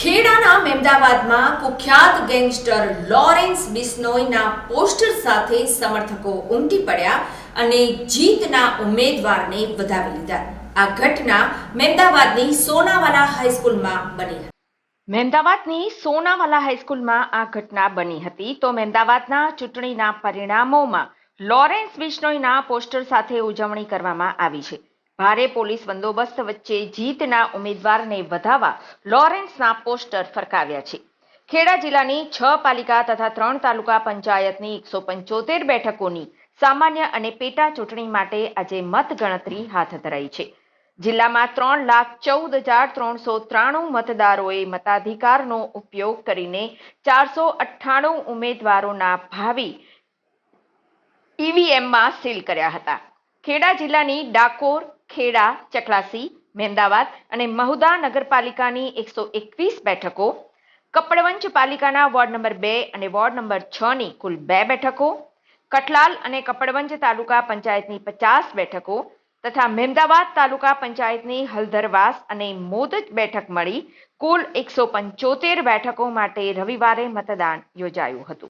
ખેડાના મહેમદાવાદમાં કુખ્યાત gangster Lawrence બિસ્નોઈના poster સાથે સમર્થકો ઉમટી પડ્યા અને જીતના ઉમેદવારને વધાવી લીધા. આ ઘટના મહેમદાવાદની સોનાવાલા હાઈસ્કૂલમાં બની હતી. મહેમદાવાદની સોનાવાલા હાઈસ્કૂલમાં આ ઘટના બની હતી તો મહેમદાવાદના ચૂંટણીના પરિણામોમાં લોરેન્સ બિશ્નોઈના પોસ્ટર સાથે ઉજવણી કરવામાં આવી છે. ભારે પોલીસ બંદોબસ્ત વચ્ચે જીતના ઉમેદવારને વધાવવા લોરેન્સના પોસ્ટર ફરકાવ્યા છે. ખેડા જિલ્લાની છ પાલિકા તથા ત્રણ તાલુકા પંચાયતની એકસો પંચોતેર બેઠકોની સામાન્ય અને પેટા ચૂંટણી માટે આજે મતગણતરી હાથ ધરાઈ છે. જિલ્લામાં ત્રણ લાખ ચૌદ હજાર ત્રણસો ત્રાણું મતદારોએ મતાધિકારનો ઉપયોગ કરીને ચારસો અઠ્ઠાણું ઉમેદવારોના ભાવિ ઈવીએમમાં સીલ કર્યા હતા. ખેડા જિલ્લાની ડાકોર ખેડા, ચકલાસી, મહેમદાવાદ અને મહુદા નગરપાલિકાની એકસો એકવીસ બેઠકો, કપડવંજ પાલિકાના વોર્ડ નંબર બે અને વોર્ડ નંબર છની કુલ બે બેઠકો કટલાલ અને કપડવંજ તાલુકા પંચાયતની પચાસ બેઠકો તથા મહેમદાવાદ તાલુકા પંચાયતની હલધરવાસ અને મોદજ બેઠક મળી કુલ એકસો પંચોતેર બેઠકો માટે રવિવારે મતદાન યોજાયું હતું.